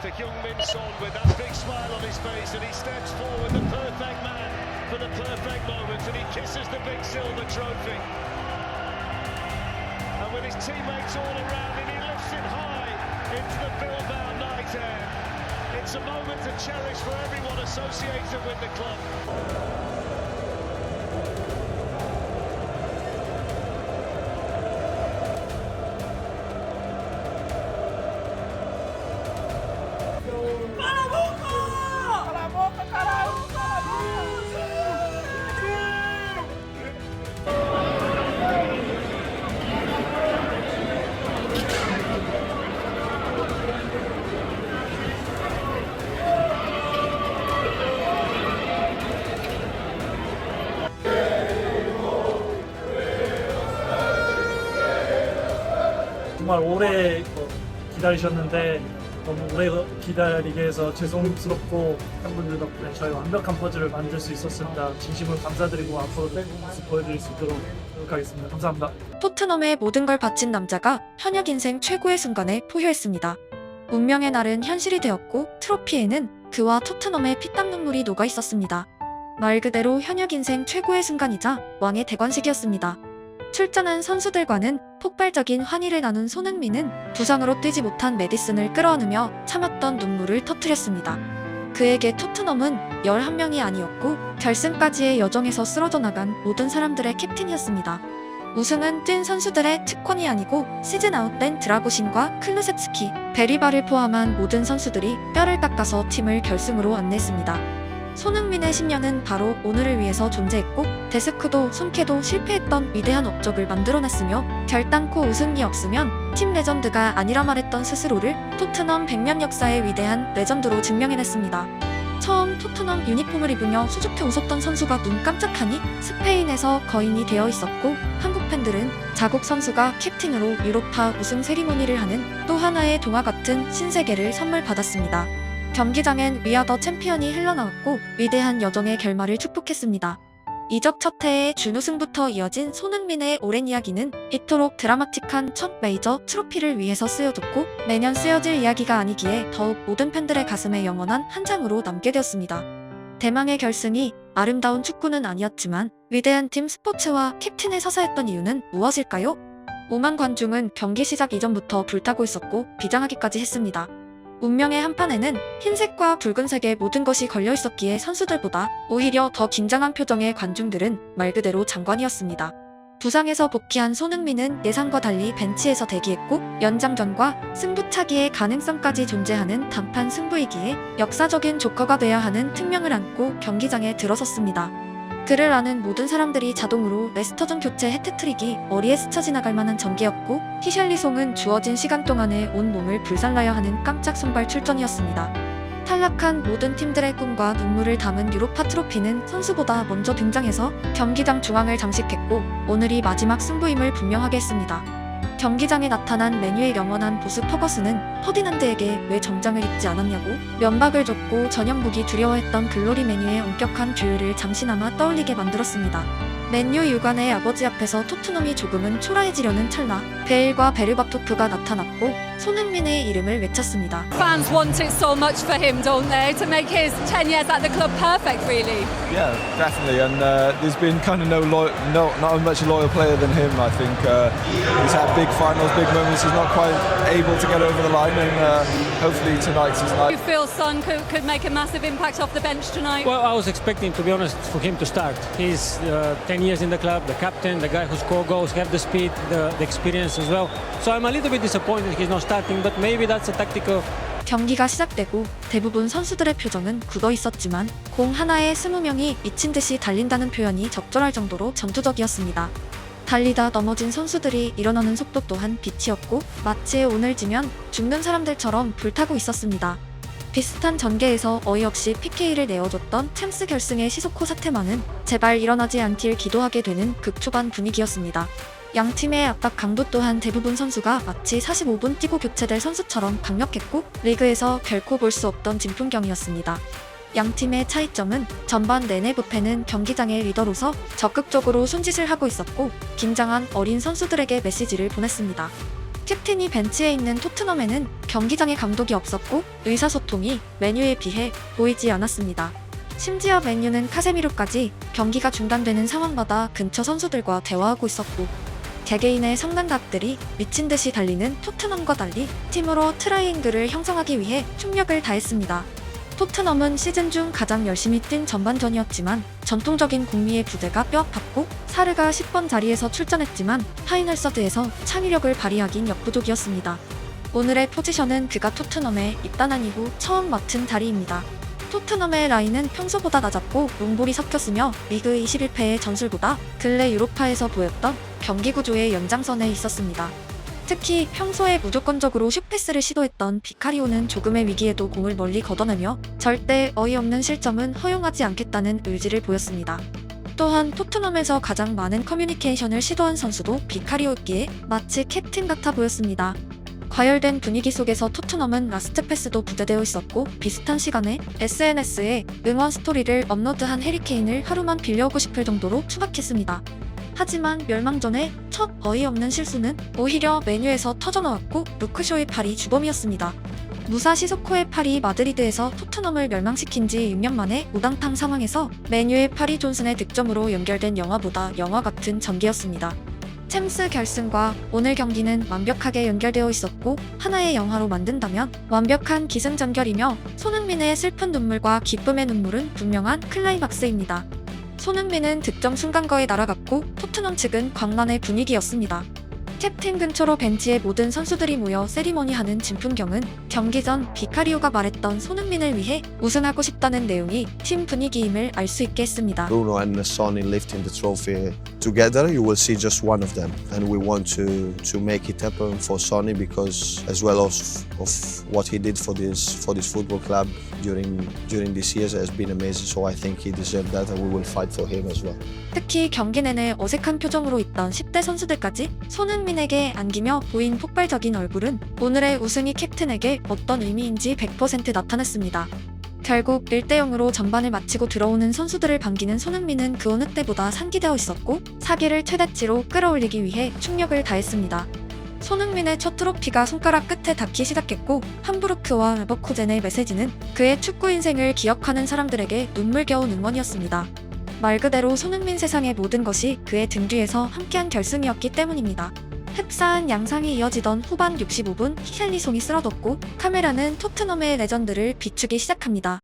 for Heung-Min Son with that big smile on his face and he steps forward, the perfect man for the perfect moment and he kisses the big silver trophy. And with his teammates all around him, he lifts it high into the Bilbao night air. It's a moment to cherish for everyone associated with the club. 정말 오래 기다리셨는데 너무 오래 기다리게 해서 죄송스럽고 팬분들 덕분에 저희 완벽한 퍼즐을 만들 수 있었습니다. 진심으로 감사드리고 앞으로 뺀 모습 보여드릴 수 있도록 노력하겠습니다. 감사합니다. 토트넘의 모든 걸 바친 남자가 현역 인생 최고의 순간에 포효했습니다. 운명의 날은 현실이 되었고 트로피에는 그와 토트넘의 피땀 눈물이 녹아 있었습니다. 말 그대로 현역 인생 최고의 순간이자 왕의 대관식이었습니다. 출전한 선수들과는 폭발적인 환희를 나눈 손흥민은 부상으로 뛰지 못한 메디슨을 끌어안으며 참았던 눈물을 터뜨렸습니다. 그에게 토트넘은 11명이 아니었고 결승까지의 여정에서 쓰러져 나간 모든 사람들의 캡틴이었습니다. 우승은 뛴 선수들의 특권이 아니고 시즌 아웃된 드라고신과 클루세츠키, 베리바를 포함한 모든 선수들이 뼈를 깎아서 팀을 결승으로 안냈습니다. 손흥민의 10년은 바로 오늘을 위해서 존재했고 데스크도 손캐도 실패했던 위대한 업적을 만들어냈으며 결단코 우승이 없으면 팀 레전드가 아니라 말했던 스스로를 토트넘 100년 역사의 위대한 레전드로 증명해냈습니다. 처음 토트넘 유니폼을 입으며 수줍게 웃었던 선수가 눈 깜짝하니 스페인에서 거인이 되어 있었고 한국 팬들은 자국 선수가 캡틴으로 유로파 우승 세리머니를 하는 또 하나의 동화 같은 신세계를 선물 받았습니다. 경기장엔 위아더 챔피언이 흘러나왔고 위대한 여정의 결말을 축복했습니다. 이적 첫 해의 준우승부터 이어진 손흥민의 오랜 이야기는 이토록 드라마틱한 첫 메이저 트로피를 위해서 쓰여졌고 매년 쓰여질 이야기가 아니기에 더욱 모든 팬들의 가슴에 영원한 한 장으로 남게 되었습니다. 대망의 결승이 아름다운 축구는 아니었지만 위대한 팀 스포츠와 캡틴을 서사했던 이유는 무엇일까요? 5만 관중은 경기 시작 이전부터 불타고 있었고 비장하기까지 했습니다. 운명의 한판에는 흰색과 붉은색의 모든 것이 걸려 있었기에 선수들보다 오히려 더 긴장한 표정의 관중들은 말 그대로 장관이었습니다. 부상에서 복귀한 손흥민은 예상과 달리 벤치에서 대기했고 연장전과 승부차기의 가능성까지 존재하는 단판 승부이기에 역사적인 조커가 되어야 하는 특명을 안고 경기장에 들어섰습니다. 그를 아는 모든 사람들이 자동으로 레스터전 교체 해트트릭이 머리에 스쳐 지나갈 만한 전개였고 히샬리송은 주어진 시간 동안에 온 몸을 불살라야 하는 깜짝 선발 출전이었습니다. 탈락한 모든 팀들의 꿈과 눈물을 담은 유로파 트로피는 선수보다 먼저 등장해서 경기장 중앙을 장식했고 오늘이 마지막 승부임을 분명하게 했습니다. 경기장에 나타난 메뉴의 영원한 보스 퍼거스는 퍼디난드에게 왜 정장을 입지 않았냐고 면박을 줬고 전형국이 두려워했던 글로리 메뉴의 엄격한 규율을 잠시나마 떠올리게 만들었습니다. 맨유 유관의 아버지 앞에서 토트넘이 조금은 초라해지려는 찰나 베일과 베르바토프가 나타났고 손흥민의 이름을 외쳤습니다. Fans want it so much for him, don't they? To make his 10 years at the club perfect, really. Yeah, definitely. And uh, there's been kind of no, loyal, no, not a much loyal player than him. I think uh, he's had big finals, big moments. He's not quite able to get over the line, and uh, hopefully tonight's his night. You feel Son could, could make a massive impact off the bench tonight? Well, I was expecting, to be honest, for him to start. He's uh, 10 years in the club, the captain, the guy who score goals, have the speed, the, the experience as well. So I'm a little bit disappointed he's not starting, but maybe that's a tactical 경기가 시작되고 대부분 선수들의 표정은 굳어 있었지만 공 하나에 스무 명이 미친 듯이 달린다는 표현이 적절할 정도로 전투적이었습니다. 달리다 넘어진 선수들이 일어나는 속도 또한 빛이었고 마치 오늘 지면 죽는 사람들처럼 불타고 있었습니다. 비슷한 전개에서 어이없이 PK를 내어줬던 챔스 결승의 시소코 사태만은 제발 일어나지 않길 기도하게 되는 극초반 분위기였습니다. 양 팀의 압박 강도 또한 대부분 선수가 마치 45분 뛰고 교체될 선수처럼 강력했고 리그에서 결코 볼 수 없던 진풍경이었습니다. 양 팀의 차이점은 전반 내내 부패는 경기장의 리더로서 적극적으로 손짓을 하고 있었고 긴장한 어린 선수들에게 메시지를 보냈습니다. 캡틴이 벤치에 있는 토트넘에는 경기장에 감독이 없었고 의사소통이 메뉴에 비해 보이지 않았습니다. 심지어 맨유는 카세미로까지 경기가 중단되는 상황마다 근처 선수들과 대화하고 있었고 개개인의 성능각들이 미친 듯이 달리는 토트넘과 달리 팀으로 트라이앵글을 형성하기 위해 총력을 다했습니다. 토트넘은 시즌 중 가장 열심히 뛴 전반전이었지만 전통적인 공미의 부대가 뼈아팠고 사르가 10번 자리에서 출전했지만 파이널 서드에서 창의력을 발휘하긴 역부족이었습니다. 오늘의 포지션은 그가 토트넘에 입단한 이후 처음 맡은 자리입니다. 토트넘의 라인은 평소보다 낮았고 롱볼이 섞였으며 리그 21패의 전술보다 근래 유로파에서 보였던 경기 구조의 연장선에 있었습니다. 특히 평소에 무조건적으로 슛패스를 시도했던 비카리오는 조금의 위기에도 공을 멀리 걷어내며 절대 어이없는 실점은 허용하지 않겠다는 의지를 보였습니다. 또한 토트넘에서 가장 많은 커뮤니케이션을 시도한 선수도 비카리오였기에 마치 캡틴 같아 보였습니다. 과열된 분위기 속에서 토트넘은 라스트 패스도 부재되어 있었고 비슷한 시간에 SNS에 응원 스토리를 업로드한 해리케인을 하루만 빌려오고 싶을 정도로 추각했습니다. 하지만 멸망전의 첫 어이없는 실수는 오히려 메뉴에서 터져나왔고 루크쇼의 팔이 주범이었습니다. 무사 시 소코의 팔이 마드리드에서 토트넘을 멸망시킨 지 6년 만에 우당탕 상황에서 메뉴의 팔이 존슨의 득점으로 연결된 영화보다 영화 같은 전개였습니다. 챔스 결승과 오늘 경기는 완벽하게 연결되어 있었고 하나의 영화로 만든다면 완벽한 기승전결이며 손흥민의 슬픈 눈물과 기쁨의 눈물은 분명한 클라이막스입니다. 손흥민은 득점 순간거에 날아갔고 토트넘 측은 광란의 분위기였습니다. 캡틴 근처로 벤치에 모든 선수들이 모여 세리머니하는 진풍경은 경기 전 비카리오가 말했던 손흥민을 위해 우승하고 싶다는 내용이 팀 분위기임을 알 수 있게 했습니다. Bruno and Sonny lifting the trophy together, you will see just one of them. And we want to, to make it happen for Sonny because as well as of what he did for this for this football club during during these years has been amazing. So I think he deserved that and we will fight for him as well. 특히 경기 내내 어색한 표정으로 있던 10대 선수들까지 손흥민 에게 안기며 보인 폭발적인 얼굴은 오늘의 우승이 캡틴에게 어떤 의미인지 100% 나타냈습니다. 결국 1대0으로 전반을 마치고 들어오는 선수들을 반기는 손흥민은 그 어느 때보다 상기되어 있었고 사기를 최대치로 끌어올리기 위해 충력을 다했습니다. 손흥민의 첫 트로피가 손가락 끝에 닿기 시작했고 함부르크와 레버쿠젠의 메시지는 그의 축구 인생을 기억하는 사람들에게 눈물겨운 응원이었습니다. 말 그대로 손흥민 세상의 모든 것이 그의 등 뒤에서 함께한 결승이었기 때문입니다. 흡사한 양상이 이어지던 후반 65분 히켈리송이 쓰러졌고 카메라는 토트넘의 레전드를 비추기 시작합니다.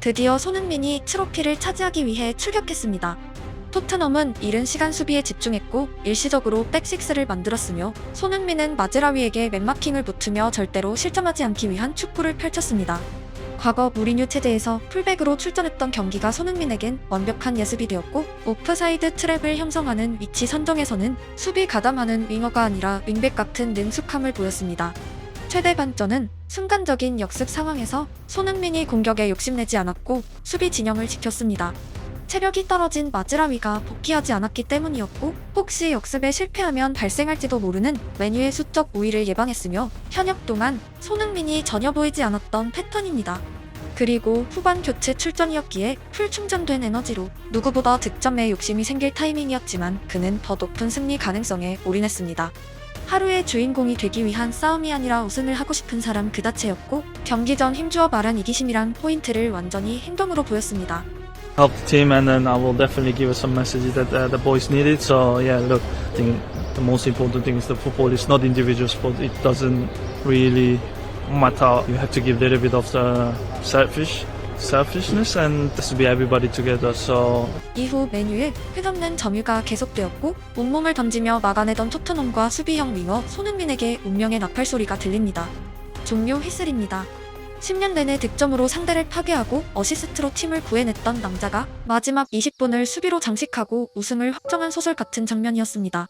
드디어 손흥민이 트로피를 차지하기 위해 출격했습니다. 토트넘은 이른 시간 수비에 집중했고 일시적으로 백식스를 만들었으며 손흥민은 마즈라위에게 맨마킹을 붙으며 절대로 실점하지 않기 위한 축구를 펼쳤습니다. 과거 무리뉴 체제에서 풀백으로 출전했던 경기가 손흥민에겐 완벽한 예습이 되었고 오프사이드 트랩을 형성하는 위치 선정에서는 수비 가담하는 윙어가 아니라 윙백 같은 능숙함을 보였습니다. 최대 반전은 순간적인 역습 상황에서 손흥민이 공격에 욕심내지 않았고 수비 진영을 지켰습니다. 체력이 떨어진 마즈라위가 복귀하지 않았기 때문이었고 혹시 역습에 실패하면 발생할지도 모르는 메뉴의 수적 우위를 예방했으며 현역 동안 손흥민이 전혀 보이지 않았던 패턴입니다. 그리고 후반 교체 출전이었기에 풀 충전된 에너지로 누구보다 득점에 욕심이 생길 타이밍이었지만 그는 더 높은 승리 가능성에 올인했습니다. 하루의 주인공이 되기 위한 싸움이 아니라 우승을 하고 싶은 사람 그 자체였고 경기 전 힘주어 말한 이기심이란 포인트를 완전히 행동으로 보였습니다. help the team, and then I will definitely give us some messages that uh, the boys needed. So yeah, look, I think the most important thing is that football is not individual sport. It doesn't really matter. You have to give a little bit of the selfish selfishness and just be everybody together. So 이후 메뉴에 끝없는 점유가 계속되었고 온몸을 던지며 막아내던 토트넘과 수비형 윙어 손흥민에게 운명의 나팔 소리가 들립니다. 종료 휘슬입니다. 10년 내내 득점으로 상대를 파괴하고 어시스트로 팀을 구해냈던 남자가 마지막 20분을 수비로 장식하고 우승을 확정한 소설 같은 장면이었습니다.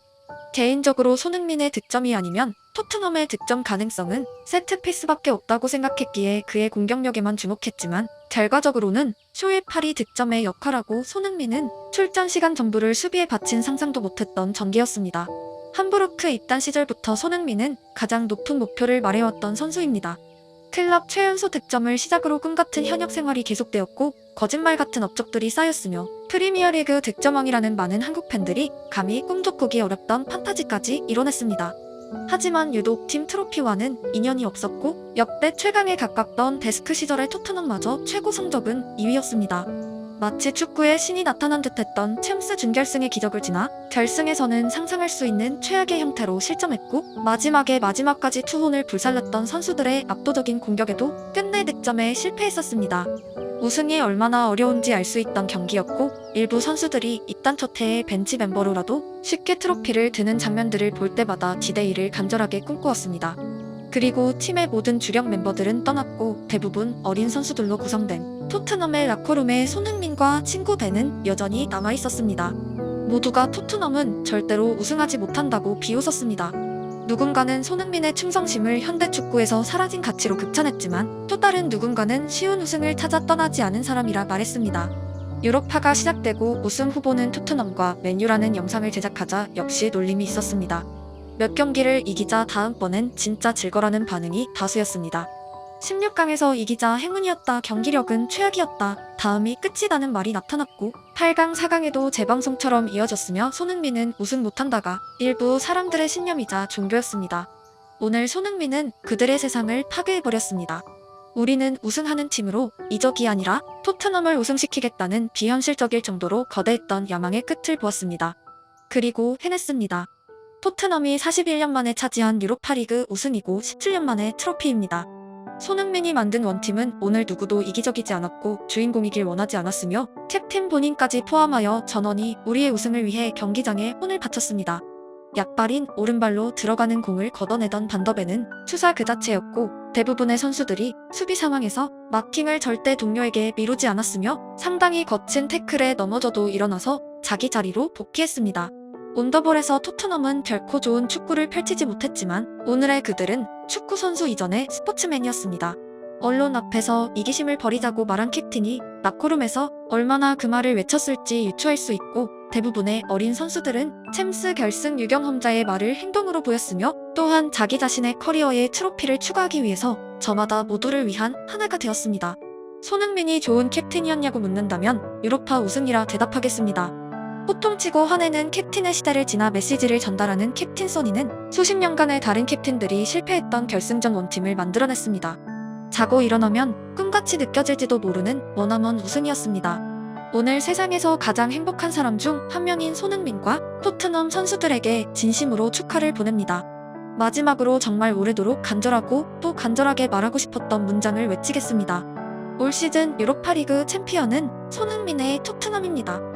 개인적으로 손흥민의 득점이 아니면 토트넘의 득점 가능성은 세트피스밖에 없다고 생각했기에 그의 공격력에만 주목했지만 결과적으로는 쇼의 팔이 득점의 역할하고 손흥민은 출전 시간 전부를 수비에 바친 상상도 못했던 전개였습니다. 함부르크 입단 시절부터 손흥민은 가장 높은 목표를 말해왔던 선수입니다. 클럽 최연소 득점을 시작으로 꿈같은 현역 생활이 계속되었고 거짓말 같은 업적들이 쌓였으며 프리미어리그 득점왕이라는 많은 한국 팬들이 감히 꿈도 꾸기 어렵던 판타지까지 이뤄냈습니다. 하지만 유독 팀 트로피와는 인연이 없었고 역대 최강에 가깝던 데스크 시절의 토트넘마저 최고 성적은 2위였습니다. 마치 축구의 신이 나타난 듯했던 챔스 준결승의 기적을 지나 결승에서는 상상할 수 있는 최악의 형태로 실점했고 마지막에 마지막까지 투혼을 불살랐던 선수들의 압도적인 공격에도 끝내 득점에 실패했었습니다. 우승이 얼마나 어려운지 알 수 있던 경기였고 일부 선수들이 입단 첫 해의 벤치 멤버로라도 쉽게 트로피를 드는 장면들을 볼 때마다 디데이를 간절하게 꿈꾸었습니다. 그리고 팀의 모든 주력 멤버들은 떠났고 대부분 어린 선수들로 구성된 토트넘의 라커룸에 손흥민과 친구 벤은 여전히 남아 있었습니다. 모두가 토트넘은 절대로 우승하지 못한다고 비웃었습니다. 누군가는 손흥민의 충성심을 현대 축구에서 사라진 가치로 극찬했지만 또 다른 누군가는 쉬운 우승을 찾아 떠나지 않은 사람이라 말했습니다. 유로파가 시작되고 우승 후보는 토트넘과 맨유라는 영상을 제작하자 역시 놀림이 있었습니다. 몇 경기를 이기자 다음번엔 진짜 질거라는 반응이 다수였습니다. 16강에서 이기자 행운이었다 경기력은 최악이었다 다음이 끝이라는 말이 나타났고 8강 4강에도 재방송처럼 이어졌으며 손흥민은 우승 못한다가 일부 사람들의 신념이자 종교였습니다. 오늘 손흥민은 그들의 세상을 파괴해버렸습니다. 우리는 우승하는 팀으로 이적이 아니라 토트넘을 우승시키겠다는 비현실적일 정도로 거대했던 야망의 끝을 보았습니다. 그리고 해냈습니다. 토트넘이 41년 만에 차지한 유로파리그 우승이고 17년 만에 트로피입니다. 손흥민이 만든 원팀은 오늘 누구도 이기적이지 않았고 주인공이길 원하지 않았으며 캡틴 본인까지 포함하여 전원이 우리의 우승을 위해 경기장에 혼을 바쳤습니다. 약발인 오른발로 들어가는 공을 걷어내던 반더벤은 투사 그 자체였고 대부분의 선수들이 수비 상황에서 마킹을 절대 동료에게 미루지 않았으며 상당히 거친 태클에 넘어져도 일어나서 자기 자리로 복귀했습니다. 온더볼에서 토트넘은 결코 좋은 축구를 펼치지 못했지만 오늘의 그들은 축구 선수 이전의 스포츠맨이었습니다. 언론 앞에서 이기심을 버리자고 말한 캡틴이 라코룸에서 얼마나 그 말을 외쳤을지 유추할 수 있고 대부분의 어린 선수들은 챔스 결승 유경험자의 말을 행동으로 보였으며 또한 자기 자신의 커리어에 트로피를 추가하기 위해서 저마다 모두를 위한 하나가 되었습니다. 손흥민이 좋은 캡틴이었냐고 묻는다면 유로파 우승이라 대답하겠습니다. 호통치고 화내는 캡틴의 시대를 지나 메시지를 전달하는 캡틴 소니는 수십 년간의 다른 캡틴들이 실패했던 결승전 원팀을 만들어냈습니다. 자고 일어나면 꿈같이 느껴질지도 모르는 머나먼 우승이었습니다. 오늘 세상에서 가장 행복한 사람 중 한 명인 손흥민과 토트넘 선수들에게 진심으로 축하를 보냅니다. 마지막으로 정말 오래도록 간절하고 또 간절하게 말하고 싶었던 문장을 외치겠습니다. 올 시즌 유로파리그 챔피언은 손흥민의 토트넘입니다.